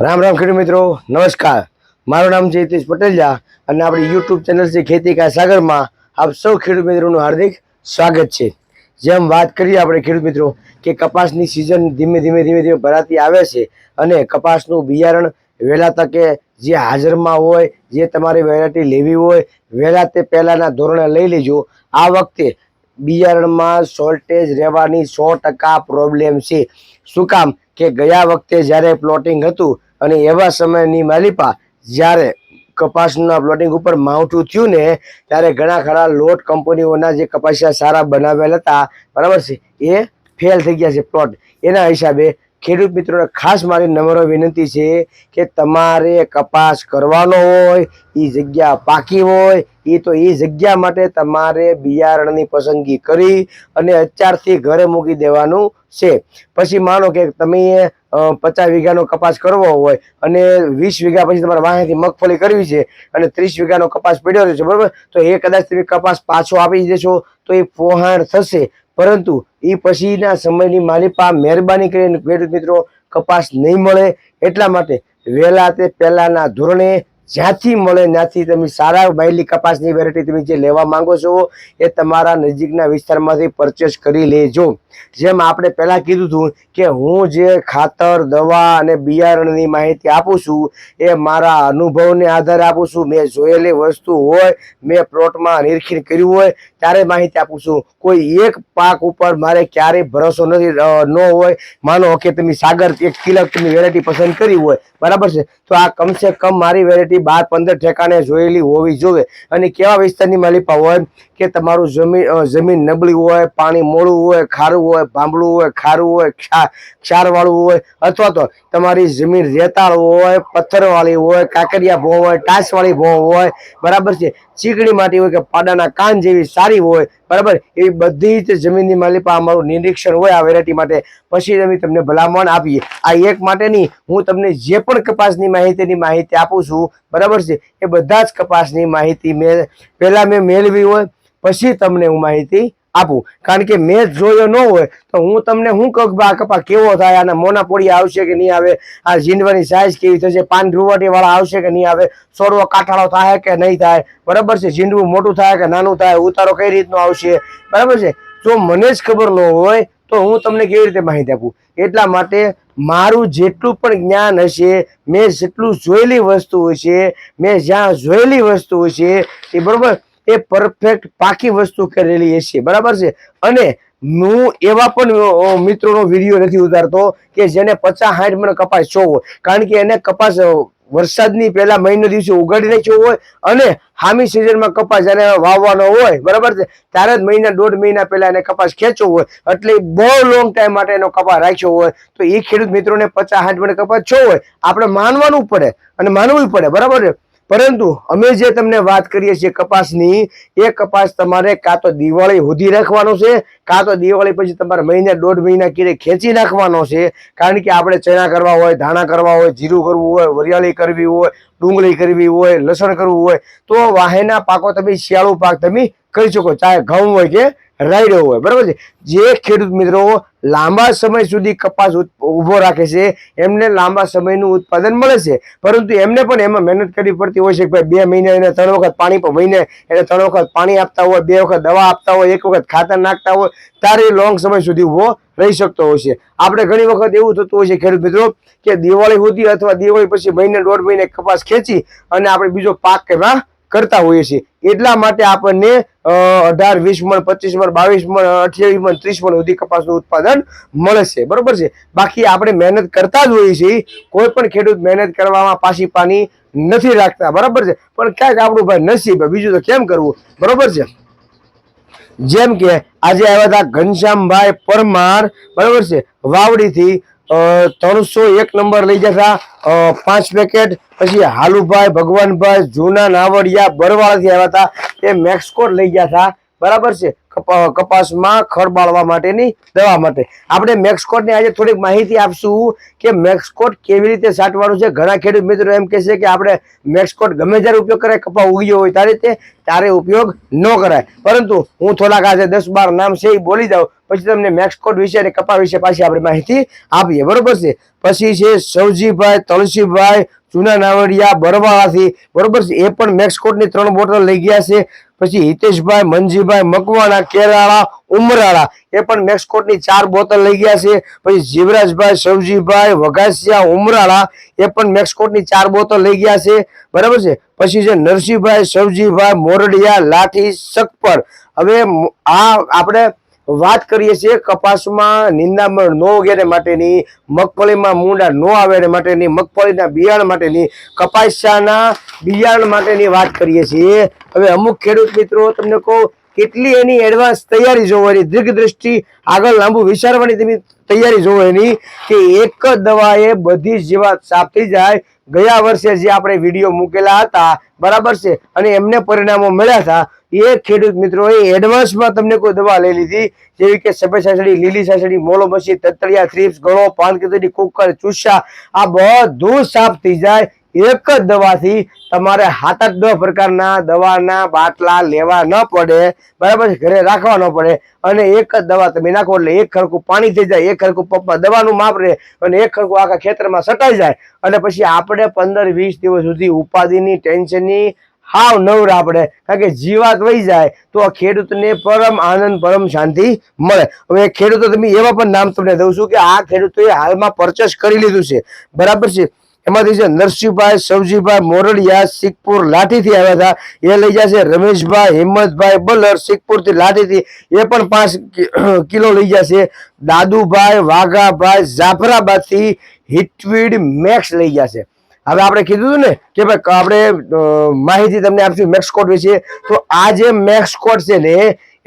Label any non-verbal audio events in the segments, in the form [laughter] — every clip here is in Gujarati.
રામ રામ ખેડૂત મિત્રો, નમસ્કાર. મારું નામ છે પટેલિયા અને આપણી યુટ્યુબ ચેનલ છે ખેતી કા સાગરમાં આપ સૌ ખેડૂત મિત્રોનું હાર્દિક સ્વાગત છે. જેમ વાત કરીએ આપણે ખેડૂત મિત્રો કે કપાસની સિઝન ધીમે ધીમે ધીમે ધીમે ભરાતી આવે છે અને કપાસનું બિયારણ વહેલા તકે જે હાજરમાં હોય, જે તમારી વેરાયટી લેવી હોય, વહેલા તે પહેલાંના ધોરણે લઈ લેજો. આ વખતે બિયારણમાં શોર્ટેજ રહેવાની સો ટકા પ્રોબ્લેમ છે. શું કામ? કે ગયા વખતે જ્યારે પ્લોટિંગ હતું અને એવા સમયની માલિપા જ્યારે કપાસના પ્લોટિંગ ઉપર માવઠું થયું ને, ત્યારે ઘણા ખરા લોટ કંપનીઓના જે કપાસિયા સારા બનાવેલ હતા. બરાબર છે? એ ફેલ થઈ ગયા છે પ્લોટ એના હિસાબે ખેડૂત મિત્રોને ખાસ મારી નમ્ર વિનંતી છે કે તમારે કપાસ કરવાનો હોય એ જગ્યા પાકી હોય એ તો એ જગ્યા માટે તમારે બિયારણની પસંદગી કરી અને અત્યારથી ઘરે મૂકી દેવાનું છે. પછી માનો કે તમે પચાસ વીઘાનો કપાસ કરવો હોય અને વીસ વીઘા પછી તમારે વાહનથી મગફળી કરવી છે અને ત્રીસ વીઘાનો કપાસ પડ્યો છે બરાબર? તો એ કદાચ તમે કપાસ પાછો આપી દેશો, તો એ પોહાણ થશે. પરંતુ એ પછીના સમયની મારી પા મહેરબાની કરીને ખેડૂત મિત્રો કપાસ નહીં મળે એટલા માટે વહેલા તે પહેલાંના ધોરણે જ્યાંથી મળે ત્યાંથી તમે સારા માયલી કપાસની વેરાયટી તમે જે લેવા માંગો છો, એ તમારા નજીકના વિસ્તારમાંથી પરચેસ કરી લેજો. જેમ આપણે પહેલાં કીધું હતું કે હું જે ખાતર, દવા અને બિયારણની માહિતી આપું છું, એ મારા અનુભવને આધારે આપું છું. મેં જોયેલી વસ્તુ હોય, મેં પ્લોટમાં નિરીક્ષણ કર્યું હોય, ત્યારે માહિતી આપું છું. કોઈ એક પાક ઉપર મારે ક્યારેય ભરોસો નથી ન હોય. માનો કે તમે સાગર એક કિલો, તમે વેરાયટી પસંદ કરી હોય. બરાબર છે? તો આ કમસે કમ મારી વેરાયટી બાર પંદર ઠેકાણે જોયેલી હોવી જોઈએ. અને કેવા વિસ્તારની માલિપા હોય? કે તમારું જમીન જમીન નબળી હોય, પાણી મોડું હોય, ખારું હોય, ભાંભળું હોય, ખારું હોય, ક્ષા, ક્ષારવાળું હોય, અથવા તો તમારી જમીન રેતાળ હોય, પથ્થરવાળી હોય, કાંકરિયા ભો હોય, ટાસવાળી ભો હોય, બરાબર છે? ચીકણી માટી હોય કે પાડાના કાન જેવી સારી હોય બરાબર? એવી બધી જ જમીનની માલિપા અમારું નિરીક્ષણ હોય આ વેરાયટી માટે. પછી અમે તમને ભલામણ આપીએ. આ એક માટે નહીં હું તમને જે પણ કપાસની માહિતીની માહિતી આપું છું, બરાબર છે? એ બધા જ કપાસની માહિતી મેં પહેલાં મેં મેળવી હોય, પછી તમને હું માહિતી આપું. કારણ કે મેં જોયો ન હોય તો હું તમને હું કહું આ કપા, કેવો થાય? આના મોના પોળી આવશે કે નહીં આવે? આ જીંડવાની સાઇઝ કેવી થશે? પાન રૂવાટી વાળા આવશે કે નહીં આવે? સોરવો કાંઠાળો થાય કે નહીં થાય? બરાબર છે? ઝીંડવું મોટું થાય કે નાનું થાય? ઉતારો કઈ રીતનો આવશે? બરાબર છે? જો મને જ ખબર ન હોય તો હું તમને કેવી રીતે માહિતી આપું? એટલા માટે મારું જેટલું પણ જ્ઞાન હશે, મેં જેટલું જોયેલી વસ્તુ હશે, મેં જ્યાં જોયેલી વસ્તુ હશે, એ બરોબર એ પરફેક્ટ પાકી વસ્તુ કરેલી હશે. બરાબર છે? અને હું એવા પણ મિત્રોનો વીડિયો નથી ઉતારતો કે જેને પચાસ સાઠ મને કપાસ છો હોય. કારણ કે એને કપાસ વરસાદની પહેલા મહિનો દિવસે ઉગાડી નાખ્યો હોય અને હામી સિઝનમાં કપાસ એને વાવવાનો હોય, બરાબર છે? ત્યારે જ મહિના, દોઢ મહિના પહેલા એને કપાસ ખેંચવો હોય. એટલે બહુ લોંગ ટાઈમ માટે એનો કપાસ રાખ્યો હોય. તો એ ખેડૂત મિત્રોને પચાસ સાઠ મને કપાસ છો હોય. આપણે માનવાનું પડે અને માનવું પડે. બરાબર છે? પરંતુ અમે જે તમને વાત કરીએ છીએ કપાસની, એ કપાસ તમારે કાં તો દિવાળી સુધી રાખવાનો છે, કાં તો દિવાળી પછી તમારે મહિને, દોઢ મહિના કીરે ખેંચી નાખવાનો છે, કારણ કે આપણે ચણા કરવા હોય, ધાણા કરવા હોય, જીરું કરવું હોય, વરિયાળી કરવી હોય, ડુંગળી કરવી હોય, લસણ કરવું હોય, તો વાહેના પાકો તમે શિયાળુ પાક તમે કરી શકો, ચાહે ઘઉં હોય કે રાયડો હોય, બરાબર છે? જે ખેડૂત મિત્રો લાંબા સમય સુધી કપાસ ઊભો રાખે છે, એમને લાંબા સમયનું ઉત્પાદન મળે છે. પરંતુ એમને પણ એમાં મહેનત કરવી પડતી હોય છે કે ભાઈ, બે મહિને એને ત્રણ વખત પાણી પર મહિને એને ત્રણ વખત પાણી આપતા હોય, બે વખત દવા આપતા હોય, એક વખત ખાતર નાખતા હોય, ત્યારે લોંગ સમય સુધી ઊભો રહી શકતો હોય છે. આપણે ઘણી વખત એવું થતું હોય છે ખેડૂત મિત્રો કે દિવાળી સુધી અથવા દિવાળી પછી મહિને દોઢ મહિને કપાસ ખેંચી અને આપણે બીજો પાક એમાં કરતા હોઈએ છીએ. એટલા માટે આપણને અઢાર, વીસ મણ, પચીસ મણ, બાવીસ મણ, અઠ્યાવીસ મણ, ત્રીસ મણ સુધી કપાસનું ઉત્પાદન મળે છે. બરોબર છે? બાકી આપણે મહેનત કરતા જ હોઈએ છીએ. કોઈ પણ ખેડૂત મહેનત કરવામાં પાછી પાની નથી રાખતા. બરાબર છે? પણ ક્યાંક આપણું ભાઈ નસીબ, બીજું તો કેમ કરવું? બરોબર છે? જેમ કે આજે આવ્યા હતા ઘનશ્યામભાઈ પરમાર. બરાબર છે? વાવડીથી ત્રણસો એક નંબર લઈ જતા. અ, પાંચ પેકેટ પછી હાલુભાઈ ભગવાનભાઈ જૂના નાવડિયા બરવાળાથી આવ્યા હતા. એ મેક્સકોટ લઈ ગયા હતા. બરાબર છે? કપાસમાં ખર બાળવા માટેની દવા માટે. આપણે મેક્સકોટની આજે થોડીક માહિતી આપશું કે મેક્સકોટ કેવી રીતે સાટવાનું છે. ઘણા ખેડૂત મિત્રો એમ કહે છે કે આપણે મેક્સકોટ ગમે ત્યારે ઉપયોગ કરાય, કપા ઉગ્યો હોય ત્યારે તે ત્યારે ઉપયોગ ન કરાય. પરંતુ હું થોડાક આજે દસ બાર નામ છે એ બોલી દઉં પછી તમને મેક્સકોટ વિશે અને કપા વિશે પાછી આપણે માહિતી આપીએ. બરોબર છે? પછી છે સૌજીભાઈ તલસીભાઈ જૂના નાવડિયા, બરવાળાથી. બરોબર છે? એ પણ મેક્સકોટની ત્રણ બોટલ લઈ ગયા છે. પછી હિતેશભાઈ મંજીભાઈ મકવાણા, કેરાળા, ઉમરાળા. એ પણ મેક્સકોટની ચાર બોટલ લઈ ગયા છે. પછી જીવરાજભાઈ, સવજીભાઈ, વઘાસિયા, ઉમરાળા એ પણ મેક્સકોટની ચાર બોટલ લઈ ગયા છે. બરાબર છે? પછી છે નરસિંહભાઈ, સવજીભાઈ, મોરડિયા, લાઠી, સકપર. હવે આ આપણે વાત કરીએ છીએ કપાસમાં નિંદામણ ન વગેરે માટેની, મગફળીમાં મૂંડા ન આવે માટેની, મગફળીના બિયારણ માટેની કપાસાના બિયારણ માટેની વાત કરીએ છીએ. હવે અમુક ખેડૂત મિત્રો તમને કહું, કેટલી એની એડવાન્સ તૈયારી જોવાની દીર્ઘ દ્રષ્ટિ આગળ લાંબુ વિચારવાની તેની તૈયારી જોવો એની કે એક દવાએ બધી જ જીવાત સાપી જાય. ગયા વર્ષે જે આપણે વીડિયો મૂકેલા હતા, બરાબર છે, અને એમને પરિણામો મળ્યા હતા એ ખેડૂત મિત્રોએ એડવાન્સમાં તમને કોઈ દવા લઈ લીધી, જેવી કે સફેદ સાસડી, લીલી સાસડી, મોલો મસી, તતળિયા થ્રીપ્સ ગળો, પાન કીધડી કુકર ચૂસા આ બધું સાફ થઈ જાય એક જ દવાથી તમારે હાથ જ દસ પ્રકારના દવાના બાટલા લેવા ન પડે, બરાબર ઘરે રાખવા ન પડે અને એક જ દવા તમે નાખો એટલે એક ખડકું પાણી થઈ જાય, એક ખડકું પપ્પા દવાનું માપ રહે અને એક ખડકું આખા ખેતરમાં સટાઈ જાય અને પછી આપણે પંદર વીસ દિવસ સુધી ઉપાધિની, ટેન્શનની હાવ નવરા આપણે કારણ કે જીવાત વહી જાય તો આ ખેડૂતને પરમ આનંદ, પરમ શાંતિ મળે. હવે ખેડૂતો તમે એવા પણ નામ તમને દઉં છું કે આ ખેડૂતોએ હાલમાં પરચેસ કરી લીધું છે. બરાબર છે? એમાંથી છે નરસિંહભાઈ, સવજીભાઈ મોરડિયા સિકપુર લાઠીથી આવ્યા હતા. એ લઈ જશે રમેશભાઈ, હિંમતભાઈ બલર સિકપુરથી લાઠીથી. એ પણ પાંચ કિલો લઈ જશે દાદુભાઈ વાઘાભાઈ જાફરાબાદથી હિટવીડ મેક્સ લઈ જશે હવે આપણે કીધું ને કે ભાઈ આપણે માહિતી તમને આપશું મેક્સકોટ વિશે. તો આ જે મેક્સકોટ છે ને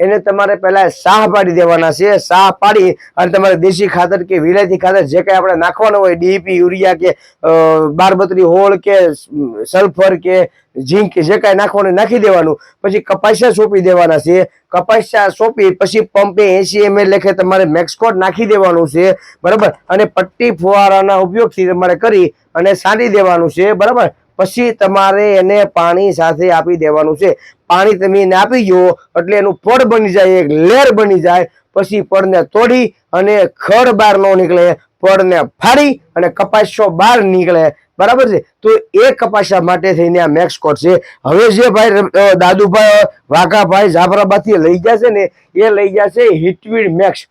એને તમારે પહેલા સાહ પાડી દેવાના છે. સાહ પાડી અને તમારે દેશી ખાતર કે વિલાયતી ખાતર જે કાંઈ આપણે નાખવાનું હોય, ડીપી, યુરિયા કે બારબતરી હોળ કે, સલ્ફર કે, ઝીંક જે કાંઈ નાખવાનું નાખી દેવાનું. પછી કપાસિયા સોંપી દેવાના છે. કપાસિયા સોંપી, પછી પંપે એસી એમએલ લેખે તમારે મેક્સકોટ નાખી દેવાનું છે. બરાબર? અને પટ્ટી ફુવારાના ઉપયોગથી તમારે કરી અને સાંડી દેવાનું છે. બરાબર? પછી તમારે એને પાણી સાથે આપી દેવાનું છે. પાણી તમે એને આપી જુઓ એટલે એનું પડ બની જાય, એક લેર બની જાય. પછી પડને તોડી અને ખડ બહાર ન નીકળે, પડને ફાડી અને કપાસો બહાર નીકળે. બરાબર છે? તો એ કપાસા માટે થઈને આ મેક્સ કોટ છે. હવે જે ભાઈ દાદુભાઈ, વાઘાભાઈ જાફરાબાદથી લઈ જશે ને, એ લઈ જશે હિટવીડ મેક્સ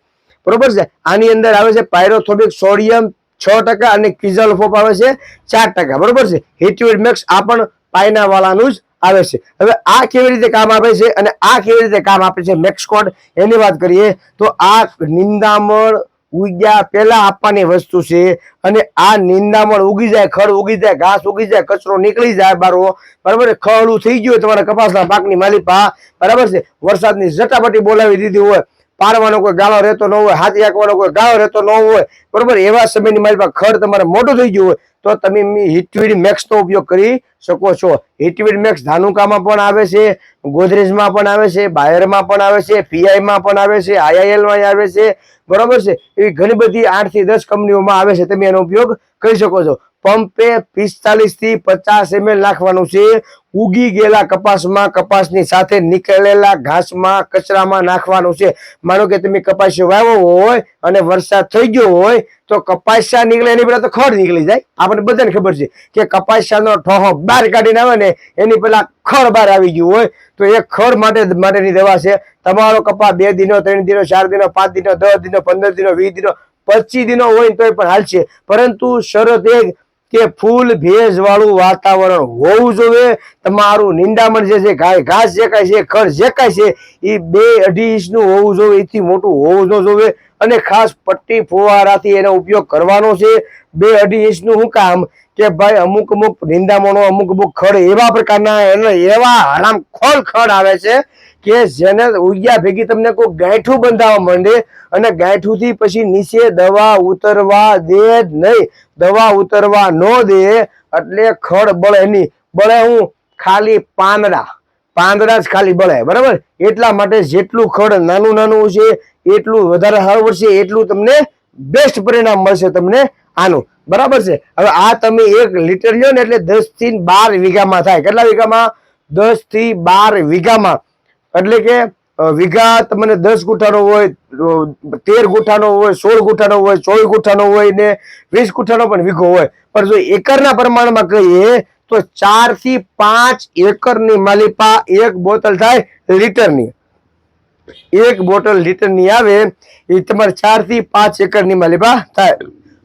બરોબર છે? આની અંદર આવે છે પાયરોથોબિક સોડિયમ છ ટકા અને કિઝલફોપ આવે છે ચાર ટકા. બરોબર છે? હિટવીડ મેક્સ આ પણ પાયના વાળાનું જ આવે છે. હવે આ કેવી રીતે કામ આપે છે અને આ કેવી રીતે કામ આપે છે મેક્સકોટ એની વાત કરીએ તો આ નિંદામણ ઉગ્યા પહેલા આપવાની વસ્તુ છે અને આ નિંદામણ ઉગી જાય ખડ ઉગી જાય, ઘાસ ઉગી જાય, કચરો નીકળી જાય બારો. બરાબર? ખડું થઈ ગયું હોય તમારા કપાસના પાકની માલિપા. બરાબર છે? વરસાદની ઝટાપટી બોલાવી દીધી હોય. પાડવાનો કોઈ ગાળો રહેતો ન હોય, હાથી હાંકવાનો કોઈ ગાળો રહેતો ન હોય, બરોબર? એવા સમયની મારી પાસે ખડ તમારે મોટું થઈ ગયું હોય, તો તમે હિટવીડ મેક્સ નો ઉપયોગ કરી શકો છો. હિટવીડ મેક્સ ધાનુકામાં પણ આવે છે, ગોદરેજમાં પણ આવે છે, બાયરમાં પણ આવે છે, પીઆઈમાં પણ આવે છે, આઈઆઈએલમાં આવે છે, બરોબર છે? એવી ઘણી બધી આઠથી દસ કંપનીઓમાં આવે છે, તમે એનો ઉપયોગ કરી શકો છો. પંપે પિસ્તાલીસથી પચાસ એમએલ નાખવાનું છે. ઉગી ગયેલા કપાસમાં કપાસની સાથે નીકળેલા ઘાસમાં, કચરામાં નાખવાનું છે. માનો કે તમે કપાસ વાવો હોય અને વરસાદ થઈ ગયો હોય, તો કપાસા નીકળે, એની પહેલા તો ખડ નીકળી જાય. આપણને બધાને ખબર છે કે કપાસાનો ઠોહો બહાર કાઢીને આવે ને, એની પહેલા ખડ બહાર આવી ગયું હોય, તો એ ખડ માટે માટેની દવા છે. તમારો કપા બે દિનો, ત્રણ દિનો, ચાર દિનો, પાંચ દિનો, દસ દિનો, પંદર દિનો, વીસ દિનો, પચીસ દિનો હોય તોય પણ હાલશે પરંતુ શરત એક કે ફૂલ ભેજ વાળું વાતાવરણ હોવું જોઈએ. તમારું નિંદામણ જે છે, ગાય ઘાસ જે છે ખડ જે છે, એ બે અઢી ઇંચનું હોવું જોઈએ, એથી મોટું હોવું ન જોઈએ. અને ખાસ પટ્ટી ફુવારાથી એનો ઉપયોગ કરવાનો છે. બે અઢી ઇંચનું શું કામ? કે ભાઈ અમુક અમુક નિંદામણો, અમુક અમુક ખડ એવા પ્રકારના એવા હરામ ખોલ ખડ આવે છે કે જેને ઉગ્યા ભેગી તમને કોઈ ગાંઠું બંધાવા માંડે અને ગાંઠુંથી પછી નીચે દવા ઉતરવા દે જ નહીં. દવા ઉતરવા ન દે એટલે ખડ બળે નહીં. બળે હું ખાલી પાંદડા. પાંદડા જ ખાલી બળે, બરાબર? એટલા માટે જેટલું ખડ નાનું નાનું છે, એટલું વધારે સારું પડશે એટલું તમને બેસ્ટ પરિણામ મળશે તમને આનું. બરાબર છે? હવે આ તમે એક લીટર લ્યો ને એટલે દસથી બાર વીઘામાં થાય. કેટલા વીઘામાં? દસથી બાર વીઘામાં. એટલે કે વીઘા તમને દસ ગુઠાનો હોય તેર ગુઠાનો હોય, સોળ ગુઠાનો હોય, ચોવીસ ગુઠાનો હોય ને વીસ ગુઠાનો પણ વીઘો હોય. પણ જો એકરના પ્રમાણમાં કહીએ, તો ચારથી પાંચ એકરની માલિપા એક બોટલ થાય લીટરની. એક બોટલ લીટરની આવે, એ તમારે ચારથી પાંચ એકરની માલિપા થાય.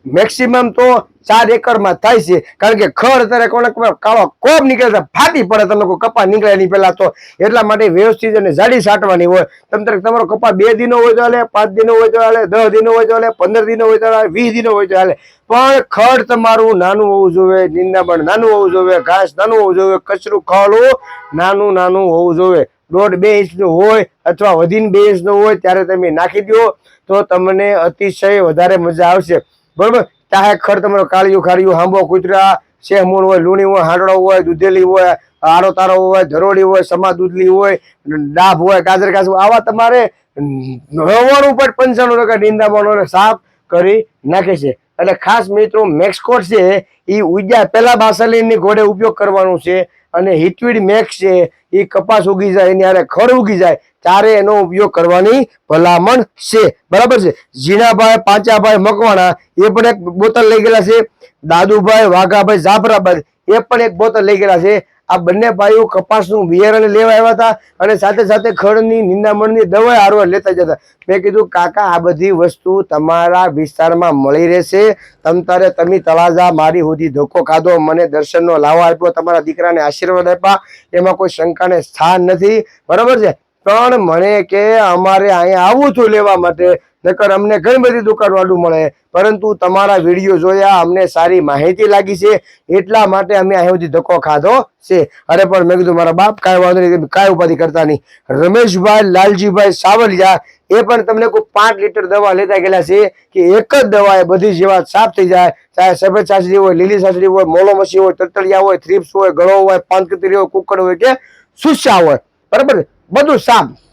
મેક્સિમમ તો ચાર એકરમાં થાય છે. કારણ કે ખડ અત્યારે કોને કાળો કોપ નીકળે છે, ફાટી પડે તમે કોઈ કપા નીકળે નહીં પહેલાં તો. એટલા માટે વ્યવસ્થિત અને જાડી સાટવાની હોય. તમ તારે તમારો કપા બે દિનો હોય તો હાલે, પાંચ દિનો હોય તો હાલે, દસ દિનો હોય તો હાલે, પંદર દિનો હોય તો હાલે, વીસ દિનો હોય તો હાલે. પણ ખડ તમારું નાનું હોવું જોઈએ, નિંદામણ નાનું હોવું જોઈએ, ઘાસ નાનું હોવું જોઈએ, કચરું ખાડું નાનું નાનું હોવું જોઈએ. દોઢ બે ઇંચનું હોય અથવા વધીને બે ઇંચનું હોય, ત્યારે તમે નાખી દો તો તમને અતિશય વધારે મજા આવશે. બરોબર? ચાહે ખડ તમારો કાળિયું ખાળિયું હાંબો, કૂતરા શેહમૂળ હોય, લૂણી હોય, હાંડળો હોય, દૂધેલી હોય આરો તારો હોય, ધરોડી હોય, સમા દૂધલી હોય, ડાભ હોય, ગાજર કાસ આવા તમારે નવ્વાણું પોઈન્ટ પંચાણું ટકા નિંદામણોને સાફ કરી નાખે છે. એટલે ખાસ મિત્રો મેક્સકોટ છે એ ઉજા પહેલા બાસલીનની ઘોડે ઉપયોગ કરવાનું છે અને હિટવીડ મેક્સ છે એ કપાસ ઉગી જાય, એની આરે ખડ ઉગી જાય ત્યારે એનો ઉપયોગ કરવાની ભલામણ છે. બરાબર છે? ઝીણાભાઈ, પાંચાભાઈ, મકવાણા, એ પણ એક બોતલ લઈ ગયેલા છે. દાદુભાઈ, વાઘાભાઈ જાફરાબાદ એ પણ એક બોતલ લઈ ગયેલા છે. આ બંને ભાઈઓ કપાસનું બિયારણ લેવા આવ્યા હતા અને સાથે સાથે ખડની, નિંદામણની દવા આરવા લેતા જતા. મેં કીધું, કાકા, આ બધી વસ્તુ તમારા વિસ્તારમાં મળી રહેશે. તમ તારે તમે તળાજા મારી સુધી ધોકો ખાધો, મને દર્શનનો લાવો આપ્યો, તમારા દીકરાને આશીર્વાદ આપ્યા. એમાં કોઈ શંકાને સ્થાન નથી. બરાબર છે? પણ મને કે અમારે અહીંયા આવું છું લેવા માટે. નકર અમને ઘણી બધી દુકાનવાળું મળે. પરંતુ તમારા વીડિયો જોયા, અમને સારી માહિતી લાગી છે. એટલા માટે અમે અહીં સુધી ધક્કો ખાધો છે. અરે પણ મેં કીધું, મારા બાપ કાંઈ વાંધો નહીં કાંઈ ઉપાધિ કરતા નહીં. રમેશભાઈ, લાલજીભાઈ સાવલિયા, એ પણ તમને કોઈ પાંચ લીટર દવા લેતા ગયેલા છે કે એક જ દવા એ બધી જેવા સાફ થઈ જાય. ચાહે સફેદ સાસરી હોય, લીલી સાસરી હોય, મોલો મસી હોય, તરતળિયા હોય થ્રીપ્સ હોય, ગળો હોય પાંચકતરી હોય, કુકડ હોય કે સુસ્યા હોય. બરાબર? બધું સાફ.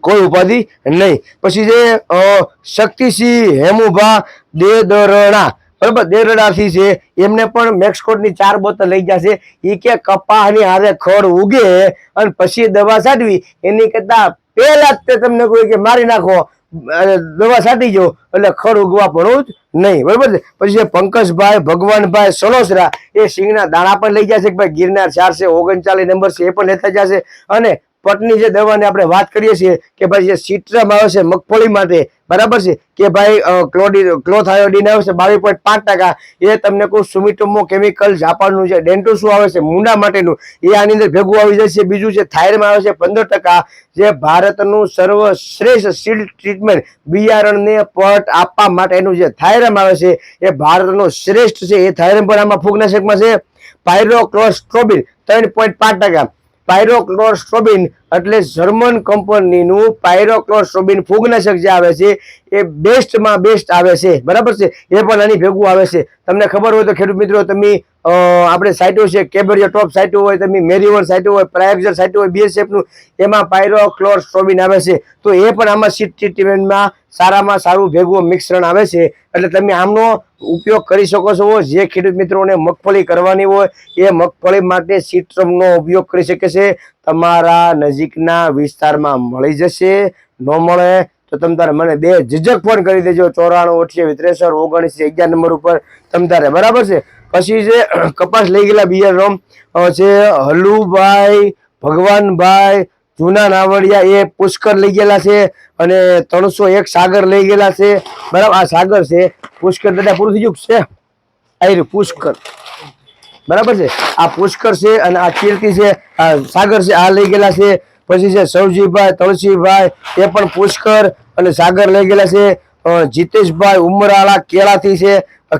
કોઈ ઉપાધિ નહીં. પછી જે શક્તિસિંહ હેમુભા દેદરણા બરાબર? દેરડાથી છે, એમને પણ મેક્સકોટની ચાર બોતલ લઈ જશે એ કે કપાહની હારે ખડ ઉગે અને પછી દવા છાંટવી એની કરતા પહેલા જ તે તમને કોઈ કે મારી નાખો. દવા છાંટી જો, એટલે ખડ ઉગવા પડવું જ નહીં. બરાબર? છે પછી જે પંકજભાઈ, ભગવાનભાઈ સણોસરા એ સિંગના દાણા પણ લઈ જશે કે ભાઈ ગિરનાર ચાર છે ઓગણચાલીસ નંબર છે, એ પણ લેતા જશે અને પટની જે દવાની આપણે વાત કરીએ છીએ કે ભાઈ જે સિટ્રમ આવે છે મગફળી માટે બરાબર છે? કે ભાઈ ક્લોડી, ક્લોથ આયોડિન આવે છે બાવીસ પોઈન્ટ પાંચ ટકા, એ તમને કોઈ સુમિટોમો કેમિકલ જાપાનનું છે ડેન્ટોસુ આવે છે મૂંડા માટેનું, એ આની અંદર ભેગું આવી જાય છે. બીજું છે થાયરમાં આવે છે પંદર ટકા, જે ભારતનું સર્વશ્રેષ્ઠ સીડ ટ્રીટમેન્ટ, બિયારણને પટ આપવા માટેનું જે થાયરમ આવે છે, એ ભારતનું શ્રેષ્ઠ છે. એ થાયરમ પણ આમાં ફૂગનાશકમાં છે. પાયરોક્લોસ્ટ્રોબિન, ત્રણ પોઈન્ટ પાંચ ટકા. પાયરોક્લોસ્ટ્રોબિન એટલે જર્મન કંપનીનું પાયરોક્લોસ્ટ્રોબિન ફૂગનાશક જે આવે છે, એ બેસ્ટમાં બેસ્ટ આવે છે. બરાબર છે? એ પણ આની ભેગું આવે છે. તમને ખબર હોય તો ખેડૂત મિત્રો, તમે આપણે સાઇટો છે, કેબરિયા ટોપ સાઇટો હોય, તમે મેરીવર સાઇટો હોય પ્રાયક્ઝર સાઇટો હોય બીએસએફનું એમાં પાયરોક્લોસ્ટ્રોબિન આવે છે. તો એ પણ આમાં સીટ ટ્રીટમેન્ટમાં સારામાં સારું ભેગું મિશ્રણ આવે છે. એટલે તમે આમનો ઉપયોગ કરી શકો છો. જે ખેડૂત મિત્રોને મગફળી કરવાની હોય, એ મગફળી માટે સીટ્રમનો ઉપયોગ કરી શકે છે. તમારા નજીકના વિસ્તારમાં મળી જશે. ન મળે તો તમ તારે મને બે ઝીઝક ફોન કરી દેજો. ચોરાણું, અઠ્યાવીસ, ત્રેસઠ, ઓગણીસ, અગિયાર નંબર ઉપર તમ તારે. બરાબર છે? પછી જે કપાસ લઈ ગયેલા બિયારણ છે હલુભાઈ, ભગવાનભાઈ, જૂના નાવડિયા, એ પુષ્કર લઈ ગયેલા છે અને ત્રણસો એક સાગર લઈ ગયેલા છે. બરાબર? આ સાગર છે. પુષ્કર દાદા, પૂરું થઈ ગયું છે? આ રહ્યું પુષ્કર. બરાબર છે? આ પુષ્કર છે અને આ કીર્તિ છે, આ સાગર છે, આ લઈ ગયેલા છે. પછી છે સૌજીભાઈ તળસીભાઈ એ પણ પુષ્કર અને સાગર લઈ ગયેલા છે. જીતેશભાઈ ઉમરાળા કેળાથી છે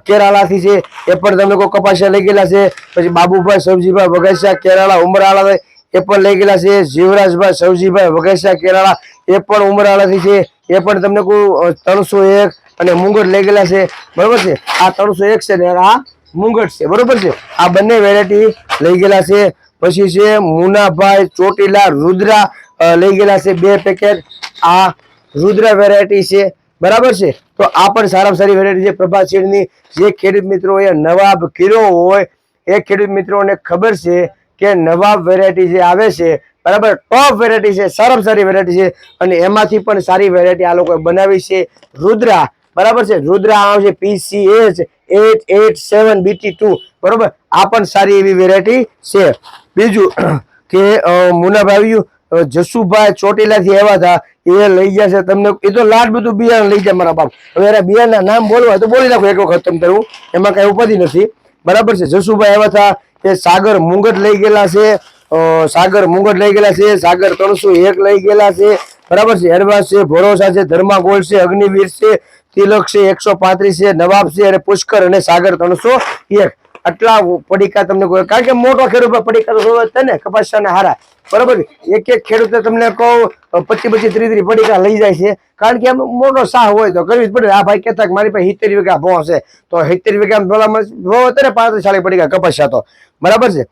કેરાળાથી છે, એ પણ તમને કોઈ કપાસિયા લઈ ગયેલા છે. પછી બાબુભાઈ, સૌજીભાઈ વઘાસિયા કેરાળા ઉમરાળા એ પણ લઈ ગયેલા છે. જીવરાજભાઈ, સૌજીભાઈ વઘાસિયા કેરાળા એ પણ ઉમરાળાથી છે. એ પણ તમને કોઈ ત્રણસો એક અને મુંગટ લઈ ગયેલા છે. બરાબર છે? આ ત્રણસો એક છે ને આ મુંગટ છે, બરોબર છે? આ બંને વેરાયટી લઈ ગયેલા છે. પછી છે મુનાભાઈ, ચોટીલા, રુદ્રા લઈ ગયેલા છે બે પેકેટ આ રુદ્રા વેરાયટી છે, બરાબર છે? તો આ પણ સારામાં સારી વેરાયટી છે. પ્રભાત શેડની જે ખેડૂત મિત્રો એ નવાબ કીરો હોય, એ ખેડૂત મિત્રોને ખબર છે કે નવાબ વેરાયટી જે આવે છે, બરાબર ટોપ વેરાયટી છે, સારામાં સારી વેરાયટી છે. અને એમાંથી પણ સારી વેરાયટી આ લોકોએ બનાવી છે. રુદ્રા બરાબર છે? રુદ્રા આવશે PCH eight eight seven BT two બરોબર? આ પણ સારી એવી વેરાયટી છે. બીજું, [clears throat] કે મુનાભાઈ જસુભાઈ ચોટીલાથી આવ્યા હતા. એ લઈ જશે તમને. એ તો લાડ બધું બિયારણ લઈ જાય મારા બાપ. હવે એના બિયારણના નામ બોલવા તો બોલી નાખો એક વખત તમે હું એમાં કઈ ઉપાધિ નથી. બરાબર છે? જસુભાઈ આવ્યા હતા. કે સાગર મુંગટ લઈ ગયેલા છે. સાગર મુંગટ લઈ ગયેલા છે. સાગર ત્રણસો એક લઈ ગયેલા છે. બરાબર છે? એડવાન્સ છે, ભરોસા છે ધર્મા ગોલ્ડ છે, અગ્નિવીર છે. તિલક છે, એકસો પાંત્રીસ છે, નવાબ છે અને પુષ્કર અને સાગર ત્રણસો એક. આટલા પડીકા તમને કારણ કે મોટો ખેડૂત પડીકા તો ને, કપાસના હારા. બરાબર એક એક ખેડૂત તમને કહું પચીસ પચીસ ત્રીસ ત્રીસ પડીકા લઈ જાય છે. કારણ કે આમ મોટો સાહ હોય તો કરવી જ પડે. આ ભાઈ કહેતા મારી પાસે સિત્તેર વીઘા ભો છે. તો સિત્તેર વીઘા ભો હતો ને પાંત્રીસ ચાલીસ પડીકા કપાસ્યા તો. બરાબર છે?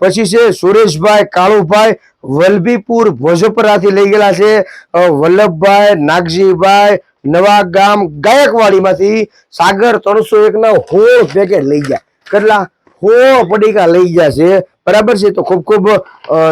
પછી છે સુરેશભાઈ, કાળુભાઈ, વલભીપુર, ભોજપરાથી લઈ ગયેલા છે. વલ્લભભાઈ, નાગજીભાઈ નવા ગામ ગાયકવાડીમાંથી સાગર ત્રણસો એક ના હોળ પેકેટ લઈ ગયા. કેટલા? હોળ પડીકા લઈ ગયા છે. બરાબર છે? તો ખૂબ ખૂબ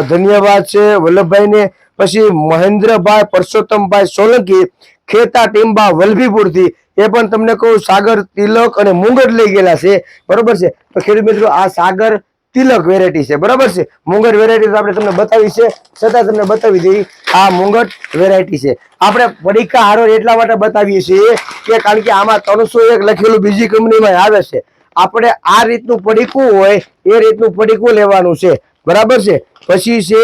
ધન્યવાદ છે વલ્લભભાઈને. પછી મહેન્દ્રભાઈ પરસોત્તમભાઈ સોલંકી, ખેતા ટીમ્બા વલભીપુરથી. એ પણ તમને કહું, સાગર તિલક અને મુંગટ લઈ ગયેલા છે. બરોબર છે? તો ખેડૂત મિત્રો, આ સાગર તિલક વેરાયટી છે. બરાબર છે? મુંગટ વેરાયટી તો આપણે તમને બતાવી છે. છતાં તમને બતાવી દઈ આ મુંગટ વેરાયટી છે. આપણે પડીકા હારો એટલા માટે બતાવીએ છીએ કે કારણ કે આમાં ત્રણસો એક લખેલું બીજી કંપનીમાં આવે છે. આપણે આ રીતનું પડીકું હોય, એ રીતનું પડીકું લેવાનું છે. બરાબર છે? પછી છે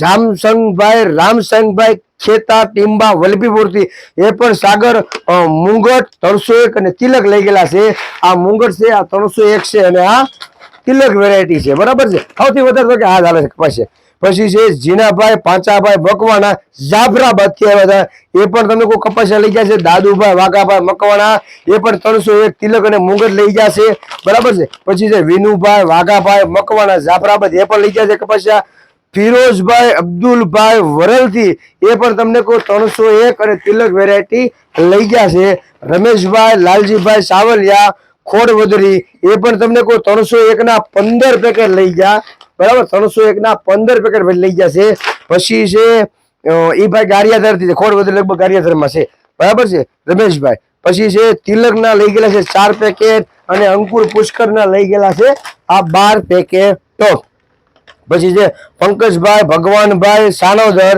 જામસંગભાઈ, રામસંગભાઈ ખેતા ટીમ્બા વલભીપુરથી એ પણ સાગર મુંગટ ત્રણસો એક અને તિલક લઈ ગયેલા છે. આ મુંગટ છે, આ ત્રણસો એક છે અને આ તિલક વેરાયટી છે, બરાબર છે? સૌથી વધારે તો કે આ ચાલે છે, પછી. છે જીનાભાઈ પાંચાભાઈ, મકવાણા જાફરાબાદથી આવ્યા હતા એ પણ તમે કોઈ કપાસિયા લઈ ગયા છે? દાદુભાઈ, વાઘાભાઈ, મકવાણા, એ પણ ત્રણસો એક તિલક અને મુંગટ લઈ ગયા છે. બરાબર છે? પછી છે વિનુભાઈ, વાઘાભાઈ, મકવાણા, જાફરાબાદ, એ પણ લઈ ગયા છે કપાસિયા. ફિરોઝભાઈ, અબ્દુલભાઈ, વરલથી, એ પણ તમને કહો ત્રણસો એક અને તિલક વેરાયટી લઈ ગયા છે. રમેશભાઈ, લાલજીભાઈ, સાવલિયા ખોડવદરી એ પણ તમને કોઈ ત્રણસો એક ના પંદર પેકેટ લઈ ગયા બરાબર? ત્રણસો એક ના પંદર પેકેટ લઈ છે પછી છે એ ભાઈ ગારિયાધરથી ખોડ ખોડવદરી લગભગ ગારિયાધરમાં છે. બરાબર છે? રમેશભાઈ. પછી છે તિલક ના લઈ ગયેલા છે ચાર પેકેટ અને અંકુર પુષ્કરના લઈ ગયેલા છે આ બાર પેકેટ પછી છે, પંકજભાઈ, ભગવાનભાઈ, સાણોદર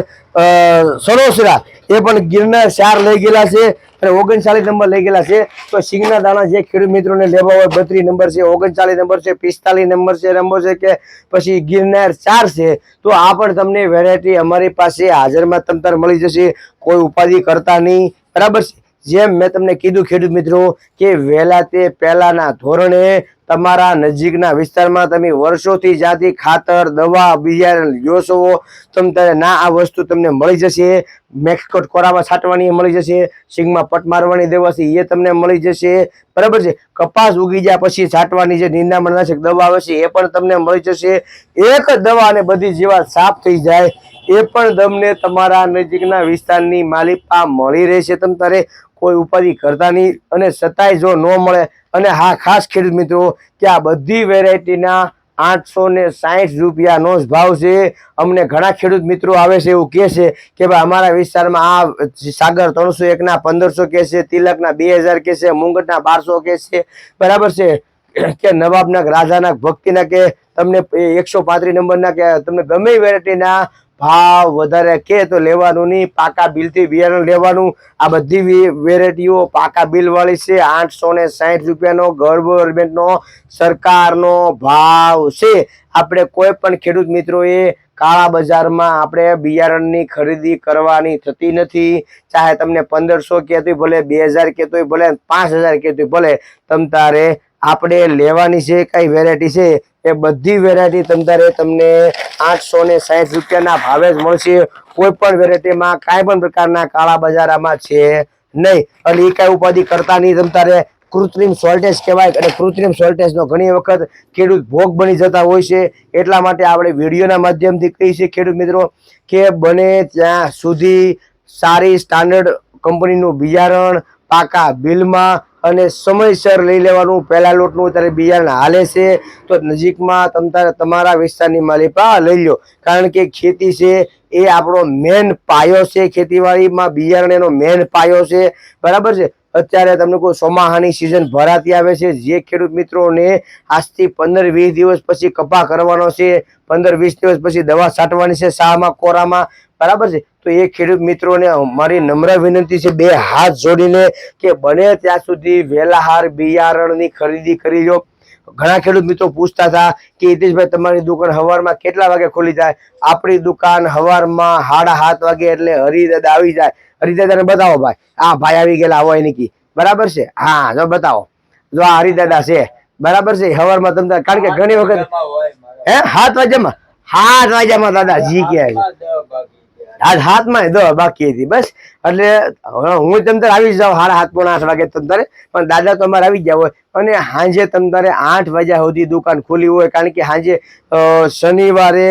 સરોસરા એ પણ ગિરનાર ચાર લઈ ગયેલા છે. ઓગણચાલીસ નંબર લઈ ગયેલા છે. તો સિંગના દાણા જે ખેડૂત મિત્રોને લેવા હોય બત્રીસ નંબર છે ઓગણચાલીસ નંબર છે, પિસ્તાલીસ નંબર છે નંબર છે કે પછી ગિરનાર ચાર છે, તો આ પણ તમને વેરાયટી અમારી પાસે હાજરમાં તમ તાર મળી જશે. કોઈ ઉપાધિ કરતા નહીં. બરાબર છે? જેમ મેં તમને કીધું ખેડૂત મિત્રો કે વહેલા તે પહેલાના ધોરણે તમારા નજીકના વિસ્તારમાં તમે વર્ષોથી જ્યાંથી ખાતર, દવા, બિયારણ જોશો તમ તારે ના આ વસ્તુ તમને મળી જશે. મેક્સકોટ કોરામાં છાંટવાની મળી જશે, સિંગમાં પટ મારવાની દેવાથી એ તમને મળી જશે. બરાબર છે? કપાસ ઉગી જાય પછી છાંટવાની જે નિંદામણનાશક દવા આવે છે, એ પણ તમને મળી જશે. એક દવા અને બધી જીવા સાફ થઈ જાય, એ પણ તમને તમારા નજીકના વિસ્તારની માલિપા મળી રહેશે તમ તારે. કોઈ ઉપાધિ કરતા નહીં અને છતાંય જો ન મળે અને હા, ખાસ ખેડૂત મિત્રો કે આ બધી વેરાયટીના આઠસો ને સાહીઠ રૂપિયાનો જ ભાવ છે. અમને ઘણા ખેડૂત મિત્રો આવે છે એવું કહે છે કે ભાઈ અમારા વિસ્તારમાં આ સાગર ત્રણસો એકના પંદરસો કે છે, તિલકના બે હજાર કે છે, મુંગટના બારસો કે છે. બરાબર છે? કે નવાબના રાજાના ભક્તિના કે તમને એકસો પાંત્રીસ નંબરના કે તમને ગમે વેરાયટીના ભાવ વધારે કે તો લેવાનું નહીં. પાકા બિલથી બિયારણ લેવાનું. આ બધી વેરાયટીઓ પાકા બિલ વાળી છે. આઠસો ને સાહીઠ રૂપિયાનો ગવર્મેન્ટનો સરકારનો ભાવ છે. આપણે કોઈ પણ ખેડૂત મિત્રોએ કાળા બજારમાં આપણે બિયારણની ખરીદી કરવાની થતી નથી. ચાહે તમને પંદરસો કહેતું ભલે, બે હજાર કહેતું ભલે, પાંચ હજાર કહેતું ભલે, તમ તારે આપણે લેવાની છે, કઈ વેરાયટી છે, એ બધી વેરાયટી તમ તારે તમને આઠસો ને સાહીઠ રૂપિયાના ભાવે જ મળશે. કોઈ પણ વેરાયટીમાં કાંઈ પણ પ્રકારના કાળા બજારામાં છે નહીં. અને એ કાંઈ ઉપાધિ કરતા નહીં. તમ તારે કૃત્રિમ સોલ્ટેજ કહેવાય અને કૃત્રિમ સોલ્ટેજનો ઘણી વખત ખેડૂત ભોગ બની જતા હોય છે. એટલા માટે આપણે વિડીયોના માધ્યમથી કહીએ છીએ ખેડૂત મિત્રો કે બને ત્યાં સુધી સારી સ્ટાન્ડર્ડ કંપનીનું બિયારણ, પાકા બિલમાં અને સમયસર લઈ લેવાનું. પહેલા લોટનું ત્યારે બિયારણ હાલે છે. તો નજીકમાં તમ તારે તમારા વિસ્તારની માલિપા લઈ લો કારણ કે ખેતી છે એ આપણો મેન પાયો છે ખેતીવાડીમાં. બિયારણ એનો મેન પાયો છે. બરાબર છે? અત્યારે તમને કોઈ ચોમાહાની સિઝન ભરાતી આવે છે. જે ખેડૂત મિત્રોને આજથી પંદર વીસ દિવસ પછી કપા કરવાનો છે. પંદર વીસ દિવસ પછી દવા છાંટવાની છે શાહમાં કોરામાં. બરાબર છે? તો એ ખેડૂત મિત્રોને મારી નમ્ર વિનંતી છે બે હાથ જોડીને કે બને ત્યાં સુધી વેલાહાર બિયારણની ખરીદી કરી લો ઘણા ખેડૂત મિત્રો પૂછતા હતા કે હિતેશભાઈ તમારી દુકાન હવારમાં કેટલા વાગે ખુલી જાય? આપણી દુકાન હવારમાં સાડા સાત વાગે એટલે હરિદાદા આવી જાય. હરિદાદાને બતાવો ભાઈ. આ ભાઈ આવી ગયેલા હોય નીકી બરાબર છે? હા જો બતાવો. જો આ હરિદાદા છે. બરાબર છે હવારમાં તમને કારણ કે ઘણી વખત હે? સાત વાગ્યામાં? સાત વાગ્યામાં દાદા જી કે આજ હાથમાં દો બાકી હતી, બસ. એટલે હું તમ તારે આવી જાઉં, સાડા સાત પોણા આઠ વાગે તમતારે પણ દાદા તો અમારે આવી ગયા હોય. અને સાંજે તમ તારે આઠ વાગ્યા સુધી દુકાન ખુલી હોય, કારણ કે સાંજે શનિવારે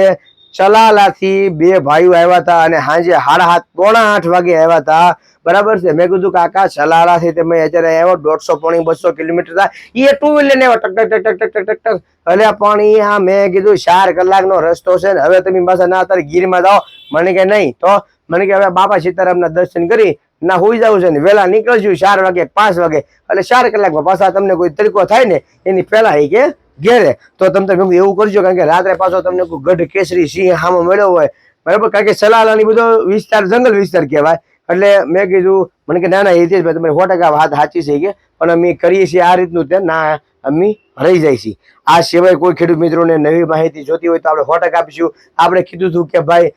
ચલાલાથી બે ભાઈઓ આવ્યા હતા અને સાંજે સાડા સાત પોણા આઠ વાગે આવ્યા હતા. બરાબર છે. મેં કીધું, કાકા ચલાલાથી તમે અત્યારે આવ્યો દોઢસો પોણી, બસો કિલોમીટર થાય. એ ટુ વ્હીલર ને ટક ટક ટક ટક ટક ટક ટક. પાણી આ મેં કીધું, ચાર કલાકનો રસ્તો છે ને, હવે તમે પાછા ના, અત્યારે ગીરમાં જાઓ. મને કે નહીં, તો? મને કે, હવે બાપા સીતારામના દર્શન કરી, ના, હોઈ જવું છે ને વહેલા નીકળશું, ચાર વાગે, પાંચ વાગે. એટલે ચાર કલાકમાં પાછા તમને કોઈ તરીકો થાય ને, એની પહેલા એ કે, ઘેરે. તો તમે તમે એવું કરજો, કારણ કે રાત્રે પાછો તમને કોઈ ગઢ કેસરી સિંહ હામો મળ્યો હોય. બરાબર? કારણ કે સલાલાની બધો વિસ્તાર, જંગલ વિસ્તાર કહેવાય. એટલે મેં કીધું, મને કે, ના ના, એ ભાઈ તમારી સો ટકા વાત સાચી છે કે, પણ અમે કરીએ છીએ આ રીતનું તે ના, અમે રહી જાય છીએ. આ સિવાય કોઈ ખેડૂત મિત્રોને નવી માહિતી જોતી હોય તો આપણે સો આપીશું. આપણે કીધું હતું કે, ભાઈ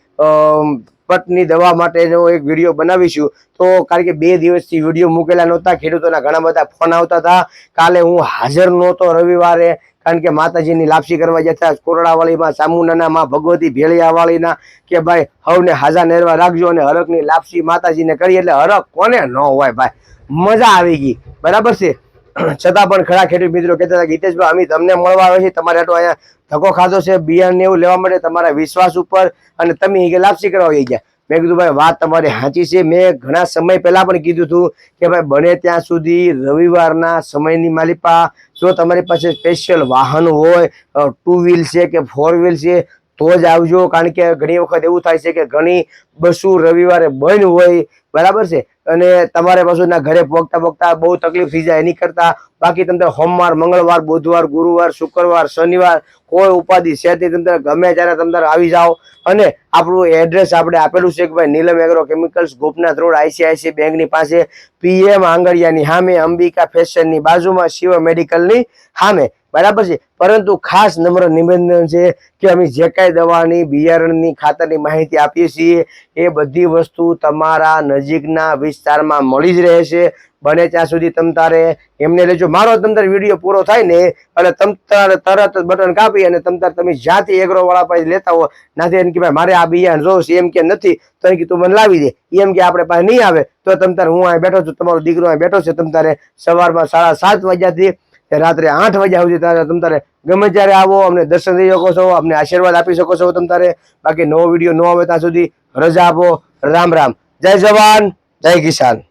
પટની દવા માટેનો એક વીડિયો બનાવીશું. તો કારણ કે બે દિવસથી વીડિયો મૂકેલા નહોતા, ખેડૂતોના ઘણા બધા ફોન આવતા હતા. કાલે હું હાજર નહોતો રવિવારે કારણ કે માતાજીની લાપસી કરવા જતા કોરડાવાળીમાં ચામુંડાના માં ભગવતી ભેળિયાવાળીના કે ભાઈ, હવને હાજા નેરવા રાખજો અને હરકની લાપસી માતાજીને કરી એટલે હરક કોને ન હોય ભાઈ? મજા આવી ગઈ. બરાબર છે? છતાં પણ ખરા ખેડૂત મિત્રો કહેતા હતા ગીતેશભાઈ અમે તમને મળવા આવે છે. તમારે આટલો અહીંયા ધક્કો ખાધો છે. બિયારણ એવું લેવા માટે તમારા વિશ્વાસ ઉપર અને તમે લાપસી કરવા આવી ગયા. મેં કીધું, ભાઈ, વાત તમારી સાચી છે. મેં ઘણા સમય પહેલા પણ કીધું હતું કે, ભાઈ, બને ત્યાં સુધી રવિવારના સમયની માલિપા. જો તમારી પાસે સ્પેશિયલ વાહન હોય ટુ વ્હીલ છે કે ફોર વ્હીલ છે તો જ આવજો, કારણ કે ઘણી વખત એવું થાય છે કે ઘણી બસો રવિવારે બંધ હોય, બરાબર છે? અને તમારે પાછું ઘરે પહોંચતા પહોંચતા બહુ તકલીફ થઈ જાય, એની કરતા બાકી તમને સોમવાર, મંગળવાર, બુધવાર, ગુરુવાર, શુક્રવાર, શનિવાર કોઈ ઉપાધિ છે તે તમને ગમે ત્યારે તમને આવી જાઓ. અને આપણું એડ્રેસ આપણે આપેલું છે કે ભાઈ Neelam agro chemicals Gopnath road ICICI બેંકની પાસે પીએમ આંગળિયાની સામે, અંબિકા ફેશનની બાજુમાં, શિવ મેડિકલની સામે. બરાબર છે? પરંતુ ખાસ નમ્ર નિવેદન છે કે અમે જે કાંઈ દવાની, બિયારણની ખાતરની માહિતી આપીએ છીએ, એ બધી વસ્તુ તમારા નજીકના વિસ્તારમાં મળી જ રહે છે. બને ત્યાં સુધી તમ તારે એમને લેજો. મારો તમતાર વીડિયો પૂરો થાય ને અને તમ તારે તરત બટન કાપી અને તમ તારે તમે જ્યાંથી એગ્રોવાળા પાસે લેતા હો. નાથી એમ કે ભાઈ, મારે આ બિયારણ જોઉં એમ કે, નથી. તો એમ કે, તું મને લાવી દે. એમ કે, આપણે પાસે નહીં આવે. તો તમ તારે હું અહીં બેઠો છું, તમારો દીકરો અહીં બેઠો છે, તમ તારે સવારમાં સાડા સાત વાગ્યાથી તે રાત્રે આઠ વાગ્યા સુધી તારે તમ તારે ગમે ત્યારે આવો, અમને દર્શન દઈ શકો છો, અમને આશીર્વાદ આપી શકો છો તમ તારે. બાકી નવો વીડિયો ન આવે ત્યાં સુધી રજા આપો. રામ રામ. જય જવાન, જય કિસાન.